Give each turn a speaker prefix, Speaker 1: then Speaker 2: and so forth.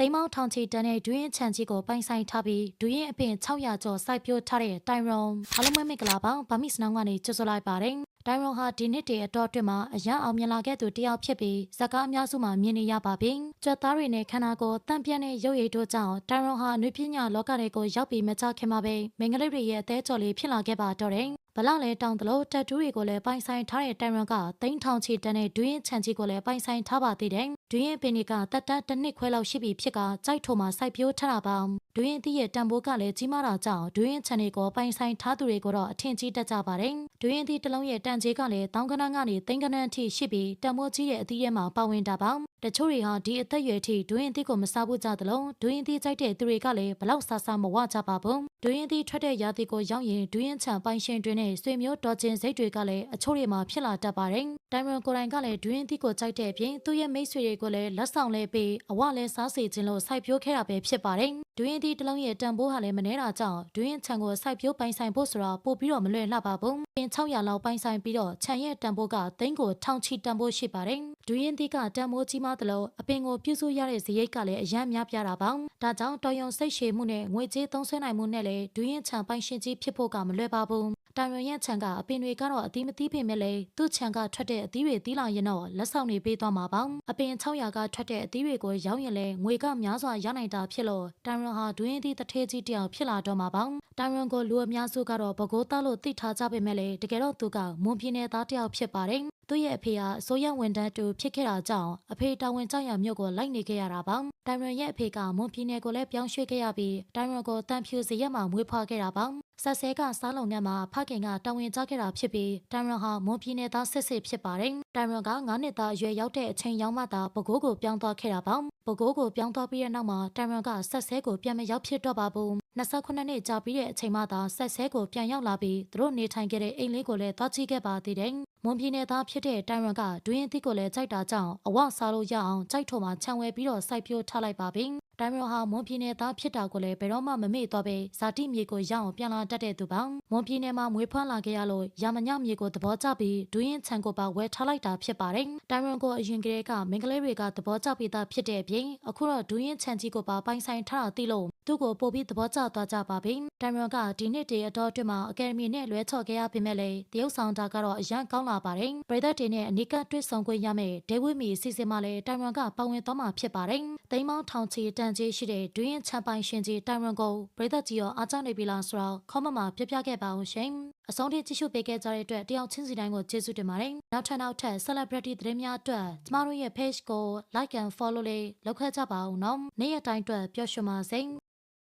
Speaker 1: သိမ်းမောင်းထောင်ချီတန်းတဲ့ဒူးရင်ချန်ကြီးကိုပိုင်ဆိုင်ထားပြီးဒူးရင်အပင်600ကျော်စိုက်ပျိုးထားတဲ့တိုင်ရွန်အားလုံးပဲမင်္ဂလာပါဗာမစ်စနောင်းကနေကြိုဆိုလိုက်ပါတယ်တိုင်ရွန်ဟာဒီနှစ်တည်းအတော်အတွင်းမှာအရန်အောင်မြင်လာခဲ့သူတစ်ယောက်ဖြစ်ပြီးဇက်ကားအများစုမှာမြင်နေရပါပြီကြွက်သားတွေနဲ့ခန္ဓာကိုယ်တန့်ပြန့်တဲ့ရုပ်ရည်တို့ကြောင့်တိုင်ရွန်ဟာနွေပညာလောကတွေကိုရောက်ပြီးမကြခင်မှာပဲမင်္ဂလိပ်တွေရဲ့အသေးကြော်လေးဖြစ်လာခဲ့ပါတော့တယ် ဘလောက်လဲတောင်းတလို့တက်တူးတွေကိုလည်းပိုင်ဆိုင်ထားတဲ့တိုင်ရွန်ကသိန်းထောင်ချီတန်းတဲ့ဒူးရင်ချန်ကြီးကိုလည်းပိုင်ဆိုင်ထားပါသေးတယ်ဒူးရင်ပင်တွေကတက်တက်တစ်နှစ်ခွဲလောက်ရှိပြီဖြစ်ကကြိုက်ထုံမှာစိုက်ပျိုးထားတာပါဒူးရင်တီးရဲ့တန်ဖိုးကလည်းကြီးမားတာကြောင့်ဒူးရင်ချန်တွေကိုပိုင်ဆိုင်ထားသူတွေကိုတော့အထင်ကြီးတတ်ကြပါတယ်ဒူးရင်တီးတစ်လုံးရဲ့တန်ကြီးကလည်းတောင်းကနန်းကနေသိန်းကနန်းအထိရှိပြီးတန်ဖိုးကြီးရဲ့အသီးထဲမှာပါဝင်တာပါ တချို့တွေဟာဒီအသက်အရွယ်ထိဒူးရင်တီးကိုမစားဘူးကြသလိုဒူးရင်တီးကြိုက်တဲ့သူတွေကလည်းဘလောက်ဆာဆာမဝကြပါဘူးဒူးရင်တီးထွက်တဲ့ရာသီကိုရောက်ရင်ဒူးရင်ချန်ပိုင်ရှင်တွင်နဲ့ဆွေမျိုးတော်ချင်းစိတ်တွေကလည်းအချို့တွေမှာဖြစ်လာတတ်ပါတယ် တိုင်ရွန်ကိုယ်တိုင်ကလည်းဒူးရင်တီးကိုကြိုက်တဲ့အပြင်သူ့ရဲ့မိတ်ဆွေတွေကိုလည်းလက်ဆောင်လဲပေးအဝလဲစားစေခြင်းလို့စိုက်ပျိုးခဲ့တာပဲဖြစ်ပါတယ်ဒူးရင်တီးတစ်လုံးရဲ့တန်ဖိုးဟာလည်းမနှဲတာကြောင့်ဒူးရင်ချန်ကိုစိုက်ပျိုးပိုင်ဆိုင်ဖို့ဆိုတာပို့ပြီးတော့မလွယ်လှပါဘူးပင်600လောက်ပိုင်ဆိုင်ပြီးတော့ခြံရဲ့တန်ဖိုးကသိန်းကိုထောင်ချီတန်ဖိုးရှိပါတယ်ဒူးရင်တီးကတန်ဖိုးကြီးမားသလိုအပင်ကိုပြုစုရတဲ့ဇရိတ်ကလည်းအယံများပြားတာပါဒါကြောင့်တော်ယုံစိတ်ရှည်မှုနဲ့ငွေကြေးသုံးစွဲနိုင်မှုနဲ့လည်းဒူးရင်ချန်ပိုင်ရှင်ကြီးဖြစ်ဖို့ကမလွယ်ပါဘူး တန်ရွန်ရဲ့ခြံကအပင်တွေကတော့အသီးမသီးပင်မဲ့လေသူ့ခြံကထွက်တဲ့အသီးတွေသီးလာရင်တော့လက်ဆောင်တွေပေးသွားမှာပါအပင်600ကထွက်တဲ့အသီးတွေကိုရောင်းရင်လဲငွေကများစွာရနိုင်တာဖြစ်လို့တန်ရွန်ဟာဒွင်းသီးတစ်ထဲကြီးတယောက်ဖြစ်လာတော့မှာပါတန်ရွန်ကိုလူအများစုကတော့ဘကိုးသားလို့သိထားကြပေမဲ့လေတကယ်တော့သူကမွန်ပြင်းတဲ့သားတယောက်ဖြစ်ပါတယ် သူ့ရဲ့အဖေကအစိုးရဝန်ထမ်းတူဖြစ်ခဲ့တာကြောင့်အဖေတာဝန်ကြောက်ရမြို့ကိုလိုက်နေခဲ့ရတာပါတိုင်ရွန်ရဲ့အဖေကမွန်ပြည်နယ်ကိုလည်းပြောင်းရွှေ့ခဲ့ရပြီးတိုင်ရွန်ကိုတန်ဖြူစရက်မှာမွေးဖွားခဲ့တာပါဆက်ဆဲကစားလုံငန်းမှာဖခင်ကတာဝန်ကျခဲ့တာဖြစ်ပြီးတိုင်ရွန်ဟာမွန်ပြည်နယ်သားစစ်စစ်ဖြစ်ပါတယ်တိုင်ရွန်က9နှစ်သားအရွယ်ရောက်တဲ့အချိန်ရောက်မှသာပကိုးကိုပြောင်းသွားခဲ့တာပါပကိုးကိုပြောင်းသွားပြီးတဲ့နောက်မှာတိုင်ရွန်ကဆက်ဆဲကိုပြန်မရောက်ဖြစ်တော့ပါဘူး 29နှစ်ကြာပြီးတဲ့အချိန်မှသာဆက်ဆဲကိုပြန်ရောက်လာပြီးသူတို့နေထိုင်ခဲ့တဲ့အိမ်လေးကိုလည်းသွားကြည့်ခဲ့ပါသေးတယ်မွန်ပြည်နယ်သားဖြစ်တဲ့တိုင်ရွန်ကဒွင်းအသစ်ကိုလည်းကြိုက်တာကြောင့်အဝစားလို့ရအောင်ကြိုက်ထုံမှာခြံဝဲပြီးတော့စိုက်ပျိုးထားလိုက်ပါပြီတိုင်ရွန်ဟာမွန်ပြည်နယ်သားဖြစ်တာကိုလည်းဘယ်တော့မှမမေ့တော့ပဲဇာတိမြေကိုရအောင်ပြန်လာတတ်တဲ့သူပါမွန်ပြည်နယ်မှာမွေးဖွားလာခဲ့ရလို့ရမညမြေကိုသဘောကျပြီးဒွင်းရင်ခြံကိုပါဝယ်ထားလိုက်တာဖြစ်ပါတယ်တိုင်ရွန်ကိုအရင်ကတည်းကမင်္ဂလေးတွေကသဘောကျပြီးသားဖြစ်တဲ့အပြင်အခုတော့ဒွင်းရင်ခြံကြီးကိုပါပိုင်ဆိုင်ထားတာသိလို့ သူ့ကိုပို့ပြီးသဘောကျသွားကြပါပြီတိုင်ရွန်ကဒီနှစ်တည်းအတော်အတွင်းမှာအကယ်ဒမီနဲ့လွဲချော်ခဲ့ရပေမဲ့လည်းတရုတ်ဆောင်တာကတော့အရန်ကောင်းလာပါတယ်ပရိသတ်တွေနဲ့အနီးကပ်တွေ့ဆုံခွင့်ရမယ်ဒေဝိမီစီစဉ်မှာလည်းတိုင်ရွန်ကပါဝင်သွားမှာဖြစ်ပါတယ်သိမ်းမောင်းထောင်ချီတန်ကြီးရှိတဲ့ဒွင်းရင်ချန်ပိုင်ရှင်ကြီးတိုင်ရွန်ကိုပရိသတ်ကြီးရောအားကျနေပြီလားဆိုတော့ခေါမမှာပြပြခဲ့ပါအောင်ရှင်အဆုံးထိကြည့်ရှုပေးခဲ့ကြတဲ့အတွက်တယောက်ချင်းစီတိုင်းကိုကျေးဇူးတင်ပါတယ်နောက်ထပ်နောက်ထပ် celebrity သတင်းများအတွက်ကျမတို့ရဲ့ page ကို like and follow လေးလုပ်ခဲ့ကြပါဦးနော်နေ့ရက်တိုင်းအတွက်ပျော်ရွှင်ပါစေ